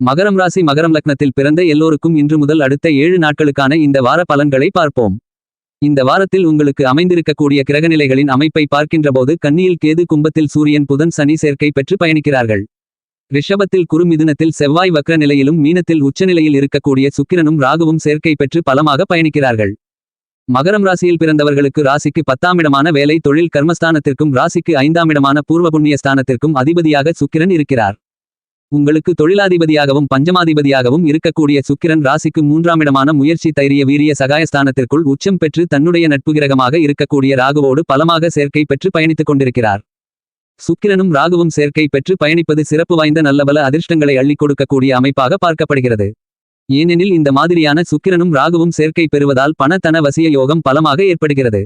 மகரம் ராசி மகரம் லக்னத்தில் பிறந்த எல்லோருக்கும் இன்று முதல் அடுத்த ஏழு நாட்களுக்கான இந்த வார பலன்களை பார்ப்போம். இந்த வாரத்தில் உங்களுக்கு அமைந்திருக்கக்கூடிய கிரகநிலைகளின் அமைப்பை பார்க்கின்றபோது கன்னியில் கேது கும்பத்தில் சூரியன் புதன் சனி சேர்க்கை பெற்று பயணிக்கிறார்கள். ரிஷபத்தில் குறுமிதுனத்தில் செவ்வாய் வக்ர நிலையிலும் மீனத்தில் உச்சநிலையில் இருக்கக்கூடிய சுக்கிரனும் ராகுவும் சேர்க்கை பெற்று பலமாக பயணிக்கிறார்கள். மகரம் ராசியில் பிறந்தவர்களுக்கு ராசிக்கு பத்தாம் இடமான வேலை தொழில் கர்மஸ்தானத்திற்கும் ராசிக்கு ஐந்தாம் இடமான பூர்வ புண்ணிய ஸ்தானத்திற்கும் அதிபதியாக சுக்கிரன் இருக்கிறார். உங்களுக்கு தொழிலாதிபதியாகவும் பஞ்சமாதிபதியாகவும் இருக்கக்கூடிய சுக்கிரன் ராசிக்கு மூன்றாம் இடமான முயற்சி தைரிய வீரிய சகாயஸ்தானத்திற்குள் உச்சம் பெற்று தன்னுடைய நட்புகிரகமாக இருக்கக்கூடிய ராகுவோடு பலமாக சேர்க்கை பெற்று பயணித்துக் கொண்டிருக்கிறார். சுக்கிரனும் ராகுவும் சேர்க்கை பெற்று பயணிப்பது சிறப்பு வாய்ந்த நல்லபல அதிர்ஷ்டங்களை அள்ளிக் கொடுக்கக்கூடிய அமைப்பாக பார்க்கப்படுகிறது. ஏனெனில் இந்த மாதிரியான சுக்கிரனும் ராகுவும் சேர்க்கை பெறுவதால் பண தன வசிய யோகம் பலமாக ஏற்படுகிறது.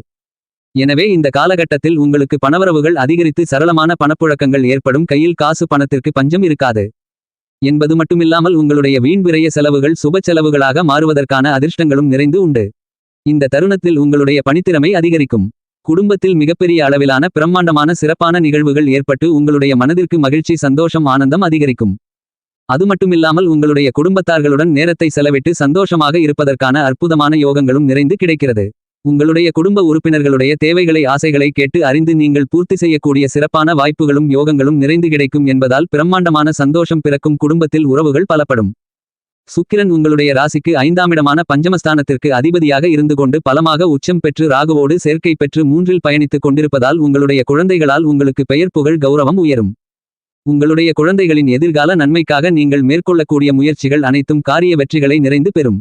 எனவே இந்த காலகட்டத்தில் உங்களுக்கு பணவரவுகள் அதிகரித்து சரளமான பணப்புழக்கங்கள் ஏற்படும் கையில் காசு பணத்திற்கு பஞ்சம் இருக்காது. என்பது மட்டுமில்லாமல் உங்களுடைய வீண் செலவுகள் சுப செலவுகளாக மாறுவதற்கான அதிர்ஷ்டங்களும் நிறைந்து உண்டு. இந்த தருணத்தில் உங்களுடைய பணித்திறமை அதிகரிக்கும். குடும்பத்தில் மிகப்பெரிய அளவிலான பிரம்மாண்டமான சிறப்பான நிகழ்வுகள் ஏற்பட்டு உங்களுடைய மனதிற்கு மகிழ்ச்சி சந்தோஷம் ஆனந்தம் அதிகரிக்கும். அது மட்டுமில்லாமல் உங்களுடைய குடும்பத்தார்களுடன் நேரத்தை செலவிட்டு சந்தோஷமாக இருப்பதற்கான அற்புதமான யோகங்களும் நிறைந்து கிடைக்கிறது. உங்களுடைய குடும்ப உறுப்பினர்களுடைய தேவைகளை ஆசைகளை கேட்டு அறிந்து நீங்கள் பூர்த்தி செய்யக்கூடிய சிறப்பான வாய்ப்புகளும் யோகங்களும் நிறைந்து கிடைக்கும் என்பதால் பிரம்மாண்டமான சந்தோஷம் பிறக்கும் குடும்பத்தில் உறவுகள் பலப்படும். சுக்கிரன் உங்களுடைய ராசிக்கு ஐந்தாமிடமான பஞ்சமஸ்தானத்திற்கு அதிபதியாக இருந்து கொண்டு பலமாக உச்சம் பெற்று ராகுவோடு சேர்க்கை பெற்று மூன்றில் பயணித்துக் கொண்டிருப்பதால் உங்களுடைய குழந்தைகளால் உங்களுக்கு பெயர் புகழ் கௌரவம் உயரும். உங்களுடைய குழந்தைகளின் எதிர்கால நன்மைக்காக நீங்கள் மேற்கொள்ளக்கூடிய முயற்சிகள் அனைத்தும் காரிய வெற்றிகளை நிறைந்து பெறும்.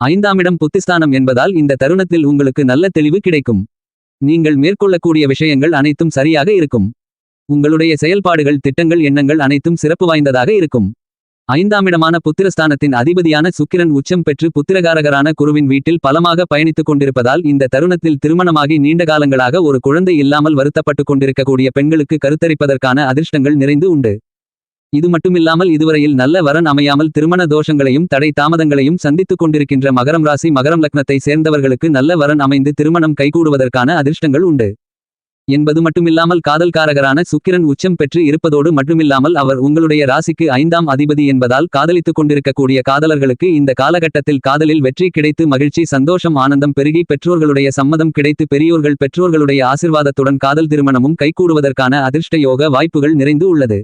ஐந்தாம் இடம் புத்திஸ்தானம் என்பதால் இந்த தருணத்தில் உங்களுக்கு நல்ல தெளிவு கிடைக்கும். நீங்கள் மேற்கொள்ளக்கூடிய விஷயங்கள் அனைத்தும் சரியாக இருக்கும். உங்களுடைய செயல்பாடுகள் திட்டங்கள் எண்ணங்கள் அனைத்தும் சிறப்பு வாய்ந்ததாக இருக்கும். ஐந்தாமிடமான புத்திரஸ்தானத்தின் அதிபதியான சுக்கிரன் உச்சம் பெற்று புத்திரகாரகரான குருவின் வீட்டில் பலமாக பயணித்துக் கொண்டிருப்பதால் இந்த தருணத்தில் திருமணமாகி நீண்ட காலங்களாக ஒரு குழந்தை இல்லாமல் வருத்தப்பட்டுக் கொண்டிருக்கக்கூடிய பெண்களுக்கு கருத்தரிப்பதற்கான அதிர்ஷ்டங்கள் நிறைந்து உண்டு. இது மட்டுமில்லாமல் இதுவரையில் நல்ல வரன் அமையாமல் திருமண தோஷங்களையும் தடை தாமதங்களையும் சந்தித்துக் கொண்டிருக்கின்ற மகரம் ராசி மகரம் லக்னத்தை சேர்ந்தவர்களுக்கு நல்ல வரன் அமைந்து திருமணம் கைகூடுவதற்கான அதிர்ஷ்டங்கள் உண்டு. என்பது மட்டுமில்லாமல் காதல்காரகரான சுக்கிரன் உச்சம் பெற்று இருப்பதோடு மட்டுமில்லாமல் அவர் உங்களுடைய ராசிக்கு ஐந்தாம் அதிபதி என்பதால் காதலித்துக் கொண்டிருக்கக்கூடிய காதலர்களுக்கு இந்த காலகட்டத்தில் காதலில் வெற்றி கிடைத்து மகிழ்ச்சி சந்தோஷம் ஆனந்தம் பெருகி பெற்றோர்களுடைய சம்மதம் கிடைத்து பெரியோர்கள் பெற்றோர்களுடைய ஆசிர்வாதத்துடன் காதல் திருமணமும் கைகூடுவதற்கான அதிர்ஷ்ட யோக வாய்ப்புகள் நிறைந்து உள்ளது.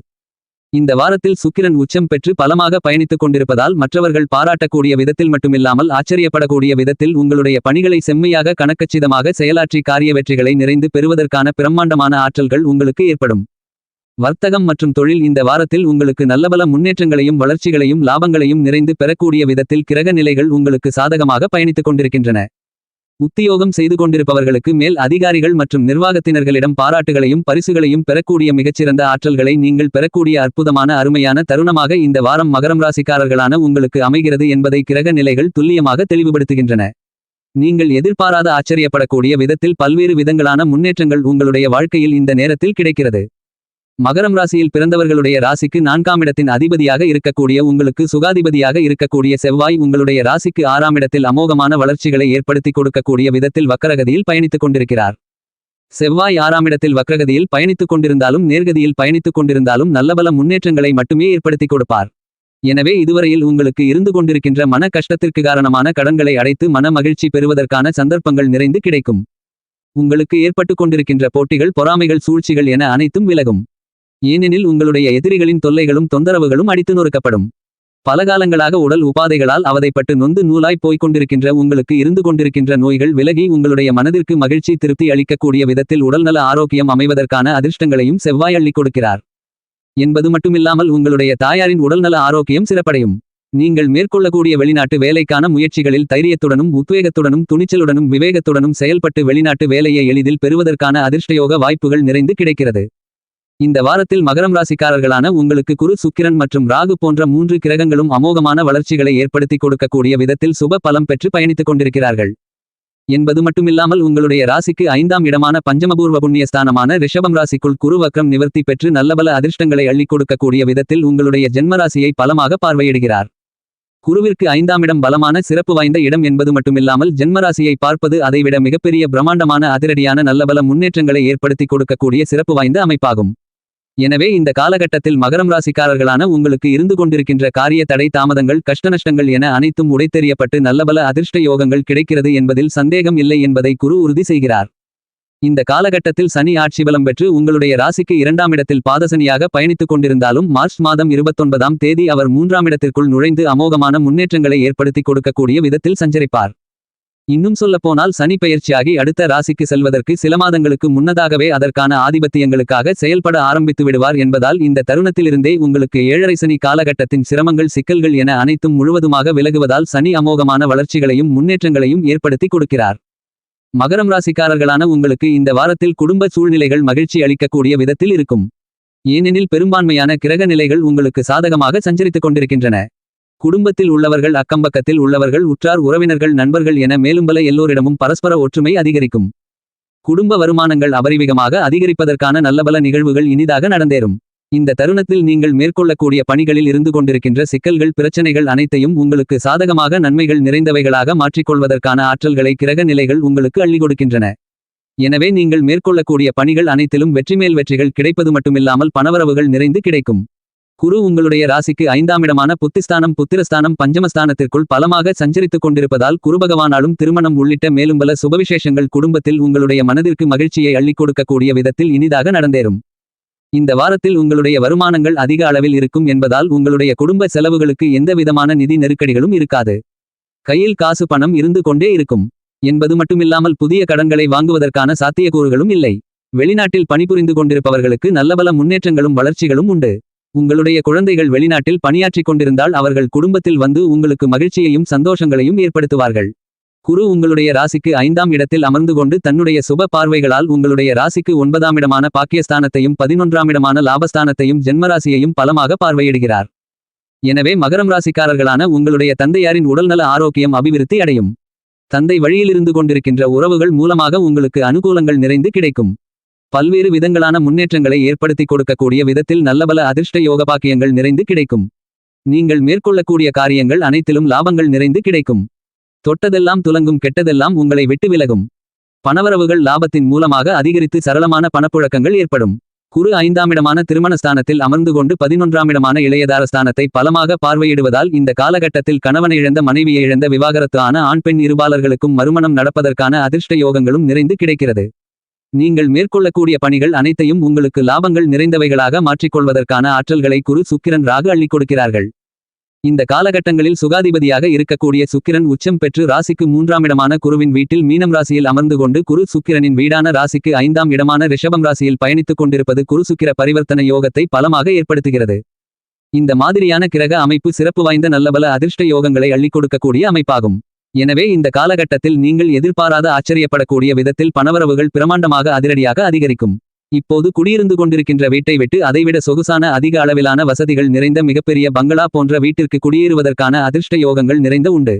இந்த வாரத்தில் சுக்கிரன் உச்சம் பெற்று பலமாக பயணித்துக் கொண்டிருப்பதால் மற்றவர்கள் பாராட்டக்கூடிய விதத்தில் மட்டுமில்லாமல் ஆச்சரியப்படக்கூடிய விதத்தில் உங்களுடைய பணிகளை செம்மையாக கணக்கச்சிதமாக செயலாற்றி காரிய வெற்றிகளை நிறைந்து பெறுவதற்கான பிரம்மாண்டமான ஆற்றல்கள் உங்களுக்கு ஏற்படும். வர்த்தகம் மற்றும் தொழில் இந்த வாரத்தில் உங்களுக்கு நல்லபல முன்னேற்றங்களையும் வளர்ச்சிகளையும் லாபங்களையும் நிறைந்து பெறக்கூடிய விதத்தில் கிரக நிலைகள் உங்களுக்கு சாதகமாக பயணித்துக் கொண்டிருக்கின்றன. உத்தியோகம் செய்து கொண்டிருப்பவர்களுக்கு மேல் அதிகாரிகள் மற்றும் நிர்வாகத்தினர்களிடம் பாராட்டுகளையும் பரிசுகளையும் பெறக்கூடிய மிகச்சிறந்த ஆற்றல்களை நீங்கள் பெறக்கூடிய அற்புதமான அருமையான தருணமாக இந்த வாரம் மகரம் ராசிக்காரர்களான உங்களுக்கு அமைகிறது என்பதை கிரக நிலைகள் துல்லியமாக தெளிவுபடுத்துகின்றன. நீங்கள் எதிர்பாராத ஆச்சரியப்படக்கூடிய விதத்தில் பல்வேறு விதங்களான முன்னேற்றங்கள் உங்களுடைய வாழ்க்கையில் இந்த நேரத்தில் கிடைக்கிறது. மகரம் ராசியில் பிறந்தவர்களுடைய ராசிக்கு நான்காம் இடத்தின் அதிபதியாக இருக்கக்கூடிய உங்களுக்கு சுகாதிபதியாக இருக்கக்கூடிய செவ்வாய் உங்களுடைய ராசிக்கு ஆறாம் இடத்தில் அமோகமான வளர்ச்சிகளை ஏற்படுத்தி கொடுக்கக்கூடிய விதத்தில் வக்கரகதியில் பயணித்துக் கொண்டிருக்கிறார். செவ்வாய் ஆறாம் இடத்தில் வக்ரகதியில் பயணித்துக் கொண்டிருந்தாலும் நேர்கதியில் பயணித்துக் கொண்டிருந்தாலும் நல்லபல முன்னேற்றங்களை மட்டுமே ஏற்படுத்தி கொடுப்பார். எனவே இதுவரையில் உங்களுக்கு இருந்து கொண்டிருக்கின்ற மன கஷ்டத்திற்கு காரணமான கடன்களை அடைத்து மன மகிழ்ச்சி பெறுவதற்கான சந்தர்ப்பங்கள் நிறைந்து கிடைக்கும். உங்களுக்கு ஏற்பட்டுக் கொண்டிருக்கின்ற போட்டிகள் பொறாமைகள் சூழ்ச்சிகள் என அனைத்தும் விலகும். ஏனெனில் உங்களுடைய எதிரிகளின் தொல்லைகளும் தொந்தரவுகளும் அடித்து நொறுக்கப்படும். பல காலங்களாக உடல் உபாதைகளால் அவதைப்பட்டு நொந்து நூலாய் போய்க் கொண்டிருக்கின்ற உங்களுக்கு இருந்து கொண்டிருக்கின்ற நோய்கள் விலகி உங்களுடைய மனதிற்கு மகிழ்ச்சி திருப்தி அளிக்கக்கூடிய விதத்தில் உடல்நல ஆரோக்கியம் அமைவதற்கான அதிர்ஷ்டங்களையும் செவ்வாய் அள்ளிக் கொடுக்கிறார். என்பது மட்டுமில்லாமல் உங்களுடைய தாயாரின் உடல்நல ஆரோக்கியம் சிறப்படையும். நீங்கள் மேற்கொள்ளக்கூடிய வெளிநாட்டு வேலைக்கான முயற்சிகளில் தைரியத்துடனும் உத்வேகத்துடனும் துணிச்சலுடனும் விவேகத்துடனும் செயல்பட்டு வெளிநாட்டு வேலையை எளிதில் பெறுவதற்கான அதிர்ஷ்டயோக வாய்ப்புகள் நிறைந்து கிடைக்கிறது. இந்த வாரத்தில் மகரம் ராசிக்காரர்களான உங்களுக்கு குரு சுக்கிரன் மற்றும் ராகு போன்ற மூன்று கிரகங்களும் அமோகமான வளர்ச்சிகளை ஏற்படுத்தி கொடுக்கக்கூடிய விதத்தில் சுப பலம் பெற்று பயணித்துக் கொண்டிருக்கிறார்கள். என்பது மட்டுமில்லாமல் உங்களுடைய ராசிக்கு ஐந்தாம் இடமான பஞ்சமபூர்வ புண்ணியஸ்தானமான ரிஷபம் ராசிக்குள் குரு வக்ரம் நிவர்த்தி பெற்று நல்லபல அதிர்ஷ்டங்களை அள்ளிக் கொடுக்கக்கூடிய விதத்தில் உங்களுடைய ஜென்மராசியை பலமாக பார்வையிடுகிறார். குருவிற்கு ஐந்தாம் இடம் பலமான சிறப்பு வாய்ந்த இடம் என்பது மட்டுமில்லாமல் ஜென்மராசியை பார்ப்பது அதைவிட மிகப்பெரிய பிரம்மாண்டமான அதிரடியான நல்லபல முன்னேற்றங்களை ஏற்படுத்தி கொடுக்கக்கூடிய சிறப்பு வாய்ந்த அமைப்பாகும். எனவே இந்த காலகட்டத்தில் மகரம் ராசிக்காரர்களான உங்களுக்கு இருந்து கொண்டிருக்கின்ற காரிய தடை தாமதங்கள் கஷ்டநஷ்டங்கள் என அனைத்தும் உடைத்தெறியப்பட்டு நல்லபல அதிர்ஷ்ட யோகங்கள் கிடைக்கிறது என்பதில் சந்தேகம் இல்லை என்பதை குரு உறுதி செய்கிறார். இந்த காலகட்டத்தில் சனி ஆட்சி பலம் பெற்று உங்களுடைய ராசிக்கு இரண்டாம் இடத்தில் பாதசனியாக பயணித்துக் கொண்டிருந்தாலும் மார்ச் மாதம் இருபத்தொன்பதாம் தேதி அவர் மூன்றாம் இடத்திற்குள் நுழைந்து அமோகமான முன்னேற்றங்களை ஏற்படுத்திக் கொடுக்கக்கூடிய விதத்தில் சஞ்சரிப்பார். இன்னும் சொல்லப்போனால் சனி பயிற்சியாகி அடுத்த ராசிக்கு செல்வதற்கு சில மாதங்களுக்கு முன்னதாகவே அதற்கான ஆதிபத்தியங்களுக்காக செயல்பட ஆரம்பித்து விடுவார் என்பதால் இந்த தருணத்திலிருந்தே உங்களுக்கு ஏழரை சனி காலகட்டத்தின் சிரமங்கள் சிக்கல்கள் என அனைத்தும் முழுவதுமாக விலகுவதால் சனி அமோகமான வளர்ச்சிகளையும் முன்னேற்றங்களையும் ஏற்படுத்தி கொடுக்கிறார். மகரம் ராசிக்காரர்களான உங்களுக்கு இந்த வாரத்தில் குடும்ப சூழ்நிலைகள் மகிழ்ச்சி அளிக்கக்கூடிய விதத்தில் இருக்கும். ஏனெனில் பெரும்பான்மையான கிரக நிலைகள் உங்களுக்கு சாதகமாக சஞ்சரித்துக் கொண்டிருக்கின்றன. குடும்பத்தில் உள்ளவர்கள் அக்கம்பக்கத்தில் உள்ளவர்கள் உற்றார் உறவினர்கள் நண்பர்கள் என மேலும் பல எல்லோரிடமும் பரஸ்பர ஒற்றுமை அதிகரிக்கும். குடும்ப வருமானங்கள் அபரிவிகமாக அதிகரிப்பதற்கான நல்லபல நிகழ்வுகள் இனிதாக நடந்தேறும். இந்த தருணத்தில் நீங்கள் மேற்கொள்ளக்கூடிய பணிகளில் இருந்து கொண்டிருக்கின்ற சிக்கல்கள் பிரச்சனைகள் அனைத்தையும் உங்களுக்கு சாதகமாக நன்மைகள் நிறைந்தவைகளாக மாற்றிக்கொள்வதற்கான ஆற்றல்களை கிரக நிலைகள் உங்களுக்கு அள்ளி கொடுக்கின்றன எனவே நீங்கள் மேற்கொள்ளக்கூடிய பணிகள் அனைத்திலும் வெற்றிமேல் வெற்றிகள் கிடைப்பது மட்டுமில்லாமல் பணவரவுகள் நிறைந்து கிடைக்கும். குரு உங்களுடைய ராசிக்கு ஐந்தாம் இடமான புத்திஸ்தானம் புத்திரஸ்தானம் பஞ்சமஸ்தானத்திற்குள் பலமாக சஞ்சரித்துக் கொண்டிருப்பதால் குருபகவானாலும் திருமணம் உள்ளிட்ட மேலும் பல சுபவிசேஷங்கள் குடும்பத்தில் உங்களுடைய மனதிற்கு மகிழ்ச்சியை அள்ளிக் கொடுக்கக்கூடிய விதத்தில் இனிதாக நடந்தேறும். இந்த வாரத்தில் உங்களுடைய வருமானங்கள் அதிக அளவில் இருக்கும் என்பதால் உங்களுடைய குடும்ப செலவுகளுக்கு எந்த விதமான நிதி நெருக்கடிகளும் இருக்காது. கையில் காசு பணம் இருந்து கொண்டே இருக்கும். என்பது மட்டுமில்லாமல் புதிய கடன்களை வாங்குவதற்கான சாத்தியக்கூறுகளும் இல்லை. வெளிநாட்டில் பணிபுரிந்து கொண்டிருப்பவர்களுக்கு நல்லபல முன்னேற்றங்களும் வளர்ச்சிகளும் உண்டு. உங்களுடைய குழந்தைகள் வெளிநாட்டில் பணியாற்றிக் கொண்டிருந்தால் அவர்கள் குடும்பத்தில் வந்து உங்களுக்கு மகிழ்ச்சியையும் சந்தோஷங்களையும் ஏற்படுத்துவார்கள். குரு உங்களுடைய ராசிக்கு ஐந்தாம் இடத்தில் அமர்ந்து கொண்டு தன்னுடைய சுப பார்வைகளால் உங்களுடைய ராசிக்கு ஒன்பதாம் இடமான பாக்கியஸ்தானத்தையும் பதினொன்றாம் இடமான லாபஸ்தானத்தையும் ஜென்மராசியையும் பலமாக பார்வையிடுகிறார். எனவே மகரம் ராசிக்காரர்களான உங்களுடைய தந்தையாரின் உடல்நல ஆரோக்கியம் அபிவிருத்தி அடையும். தந்தை வழியிலிருந்து கொண்டிருக்கின்ற உறவுகள் மூலமாக உங்களுக்கு அனுகூலங்கள் நிறைந்து கிடைக்கும். பல்வேறு விதங்களான முன்னேற்றங்களை ஏற்படுத்தி கொடுக்கக்கூடிய விதத்தில் நல்லபல அதிர்ஷ்ட யோகபாக்கியங்கள் நிறைந்து கிடைக்கும். நீங்கள் மேற்கொள்ளக்கூடிய காரியங்கள் அனைத்திலும் லாபங்கள் நிறைந்து கிடைக்கும். தொட்டதெல்லாம் துலங்கும் கெட்டதெல்லாம் உங்களை விட்டு விலகும். பணவரவுகள் லாபத்தின் மூலமாக அதிகரித்து சரளமான பணப்புழக்கங்கள் ஏற்படும். குரு ஐந்தாமிடமான திருமணஸ்தானத்தில் அமர்ந்து கொண்டு பதினொன்றாமிடமான இளையதாரஸ்தானத்தை பலமாக பார்வையிடுவதால் இந்த காலகட்டத்தில் கணவனை இழந்த மனைவியை இழந்த விவாகரத்து ஆன ஆண் பெண் இருபாலர்களுக்கும் மறுமணம் நடப்பதற்கான அதிர்ஷ்ட யோகங்களும் நிறைந்து கிடைக்கிறது. நீங்கள் மேற்கொள்ளக்கூடிய பணிகள் அனைத்தையும் உங்களுக்கு லாபங்கள் நிறைந்தவைகளாக மாற்றிக்கொள்வதற்கான ஆற்றல்களை குரு சுக்கிரன் ராகு அள்ளிக் கொடுக்கிறார்கள். இந்த காலகட்டங்களில் சுகாதிபதியாக இருக்கக்கூடிய சுக்கிரன் உச்சம் பெற்று ராசிக்கு மூன்றாம் இடமான குருவின் வீட்டில் மீனம் ராசியில் அமர்ந்து கொண்டு குரு சுக்கிரனின் வீடான ராசிக்கு ஐந்தாம் இடமான ரிஷபம் ராசியில் பயணித்துக் கொண்டிருப்பது குரு சுக்கிர பரிவர்த்தனை யோகத்தை பலமாக ஏற்படுத்துகிறது. இந்த மாதிரியான கிரக அமைப்பு சிறப்பு வாய்ந்த நல்லபல அதிர்ஷ்ட யோகங்களை அள்ளிக் கொடுக்கக்கூடிய அமைப்பாகும். எனவே இந்த காலகட்டத்தில் நீங்கள் எதிர்பாராத ஆச்சரியப்படக்கூடிய விதத்தில் பணவரவுகள் பிரமாண்டமாக அதிரடியாக அதிகரிக்கும். இப்போது குடியிருந்து கொண்டிருக்கின்ற வீட்டை விட்டு அதைவிட சொகுசான அதிக அளவிலான வசதிகள் நிறைந்த மிகப்பெரிய பங்களா போன்ற வீட்டிற்கு குடியேறுவதற்கான அதிர்ஷ்ட யோகங்கள் நிறைந்த உண்டு.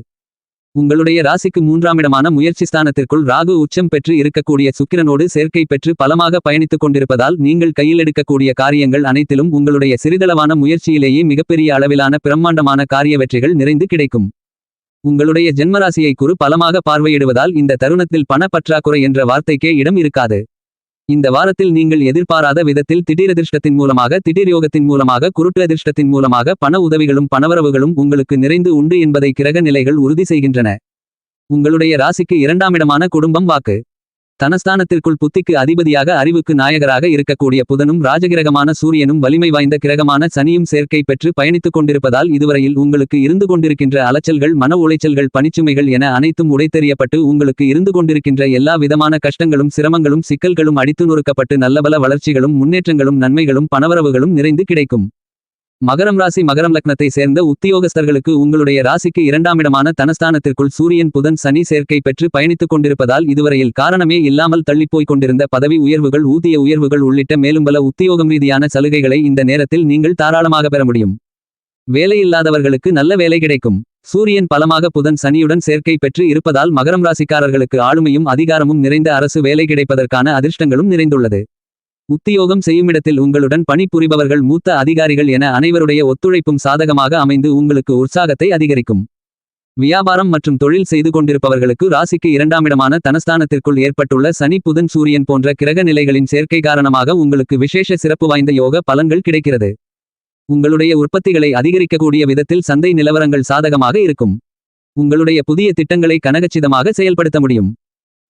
உங்களுடைய ராசிக்கு மூன்றாம் இடமான முயற்சி ஸ்தானத்திற்குள் ராகு உச்சம் பெற்று இருக்கக்கூடிய சுக்கிரனோடு சேர்க்கை பெற்று பலமாக பயணித்துக் கொண்டிருப்பதால் நீங்கள் கையில் எடுக்கக்கூடிய காரியங்கள் அனைத்திலும் உங்களுடைய சிறிதளவான முயற்சியிலேயே மிகப்பெரிய அளவிலான பிரம்மாண்டமான காரிய வெற்றிகள் நிறைந்து கிடைக்கும். உங்களுடைய ஜென்மராசியை குறு பலமாக பார்வையிடுவதால் இந்த தருணத்தில் பணப்பற்றாக்குறை என்ற வார்த்தைக்கே இடம் இருக்காது. இந்த வாரத்தில் நீங்கள் எதிர்பாராத விதத்தில் திடீரதிர்ஷ்டத்தின் மூலமாக திடீர் யோகத்தின் மூலமாக குருட்டு அதிர்ஷ்டத்தின் மூலமாக பண உதவிகளும் பணவரவுகளும் உங்களுக்கு நிறைந்து உண்டு என்பதை கிரக நிலைகள் உறுதி செய்கின்றன. உங்களுடைய ராசிக்கு இரண்டாம் இடமான குடும்பம் வாக்கு. தனஸ்தானத்திற்குள் புத்திக்கு அதிபதியாக அறிவுக்கு நாயகராக இருக்கக்கூடிய புதனும் ராஜகிரகமான சூரியனும் வலிமை வாய்ந்த கிரகமான சனியும் சேர்க்கை பெற்று பயணித்துக் கொண்டிருப்பதால் இதுவரையில் உங்களுக்கு இருந்து கொண்டிருக்கின்ற அலைச்சல்கள் மன உளைச்சல்கள் பணிச்சுமைகள் என அனைத்தும் உடைத்தெறியப்பட்டு உங்களுக்கு இருந்து கொண்டிருக்கின்ற எல்லா விதமான கஷ்டங்களும் சிரமங்களும் சிக்கல்களும் அடித்து நொறுக்கப்பட்டு நல்லபல வளர்ச்சிகளும் முன்னேற்றங்களும் நன்மைகளும் பணவரவுகளும் நிறைந்து கிடைக்கும். மகரம் ராசி மகரம் லக்னத்தை சேர்ந்த உத்தியோகஸ்தர்களுக்கு உங்களுடைய ராசிக்கு இரண்டாமிடமான தனஸ்தானத்திற்குள் சூரியன் புதன் சனி சேர்க்கை பெற்று பயணித்துக் கொண்டிருப்பதால் இதுவரையில் காரணமே இல்லாமல் தள்ளிப்போய்க் கொண்டிருந்த பதவி உயர்வுகள் ஊதிய உயர்வுகள் உள்ளிட்ட மேலும் பல உத்தியோகம் ரீதியான சலுகைகளை இந்த நேரத்தில் நீங்கள் தாராளமாக பெற முடியும். வேலையில்லாதவர்களுக்கு நல்ல வேலை கிடைக்கும். சூரியன் பலமாக புதன் சனியுடன் சேர்க்கை பெற்று இருப்பதால் மகரம் ராசிக்காரர்களுக்கு ஆளுமையும் அதிகாரமும் நிறைந்த அரசு வேலை கிடைப்பதற்கான அதிர்ஷ்டங்களும் நிறைந்துள்ளது. உத்தியோகம் செய்யுமிடத்தில் உங்களுடன் பணிபுரிபவர்கள் மூத்த அதிகாரிகள் என அனைவருடைய ஒத்துழைப்பும் சாதகமாக அமைந்து உங்களுக்கு உற்சாகத்தை அதிகரிக்கும். வியாபாரம் மற்றும் தொழில் செய்து கொண்டிருப்பவர்களுக்கு ராசிக்கு இரண்டாமிடமான தனஸ்தானத்திற்குள் ஏற்பட்டுள்ள சனி புதன் சூரியன் போன்ற கிரக நிலைகளின் சேர்க்கை காரணமாக உங்களுக்கு விசேஷ சிறப்பு வாய்ந்த யோக பலன்கள் கிடைக்கிறது. உங்களுடைய உற்பத்திகளை அதிகரிக்கக்கூடிய விதத்தில் சந்தை நிலவரங்கள் சாதகமாக இருக்கும். உங்களுடைய புதிய திட்டங்களை கனகச்சிதமாக செயல்படுத்த முடியும்.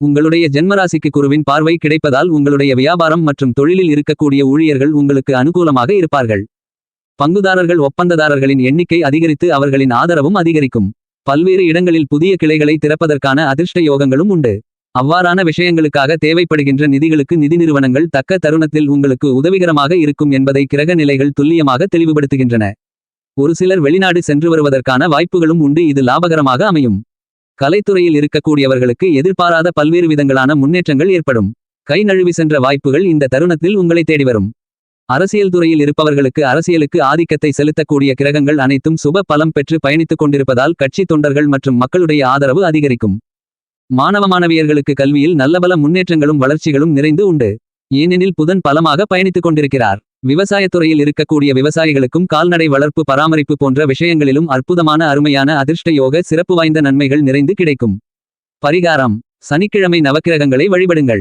உங்களுடைய ஜென்மராசிக்கு குருவின் பார்வை கிடைப்பதால் உங்களுடைய வியாபாரம் மற்றும் தொழிலில் இருக்கக்கூடிய ஊழியர்கள் உங்களுக்கு அனுகூலமாக இருப்பார்கள். பங்குதாரர்கள் ஒப்பந்ததாரர்களின் எண்ணிக்கை அதிகரித்து அவர்களின் ஆதரவும் அதிகரிக்கும். பல்வேறு இடங்களில் புதிய கிளைகளை திறப்பதற்கான அதிர்ஷ்ட யோகங்களும் உண்டு. அவ்வாறான விஷயங்களுக்காக தேவைப்படுகின்ற நிதிகளுக்கு நிதி நிறுவனங்கள் தக்க தருணத்தில் உங்களுக்கு உதவிகரமாக இருக்கும் என்பதை கிரக நிலைகள் துல்லியமாக தெளிவுபடுத்துகின்றன. ஒரு சிலர் வெளிநாடு சென்று வருவதற்கான வாய்ப்புகளும் உண்டு. இது லாபகரமாக அமையும். கலைத்துறையில் இருக்கக்கூடியவர்களுக்கு எதிர்பாராத பல்வேறு விதங்களான முன்னேற்றங்கள் ஏற்படும். கை நழுவி சென்ற வாய்ப்புகள் இந்த தருணத்தில் உங்களை தேடி வரும். அரசியல் துறையில் இருப்பவர்களுக்கு அரசியலுக்கு ஆதிக்கத்தை செலுத்தக்கூடிய கிரகங்கள் அனைத்தும் சுப பலம் பெற்று பயணித்துக் கொண்டிருப்பதால் கட்சி தொண்டர்கள் மற்றும் மக்களுடைய ஆதரவு அதிகரிக்கும். மாணவ மாணவியர்களுக்கு கல்வியில் நல்லபல முன்னேற்றங்களும் வளர்ச்சிகளும் நிறைந்து உண்டு. ஏனெனில் புதன் பலமாக பயணித்துக் கொண்டிருக்கிறார். விவசாயத்துறையில் இருக்கக்கூடிய விவசாயிகளுக்கும் கால்நடை வளர்ப்பு பராமரிப்பு போன்ற விஷயங்களிலும் அற்புதமான அருமையான அதிர்ஷ்ட யோக சிறப்பு வாய்ந்த நன்மைகள் நிறைந்து கிடைக்கும். பரிகாரம். சனிக்கிழமை நவக்கிரகங்களை வழிபடுங்கள்.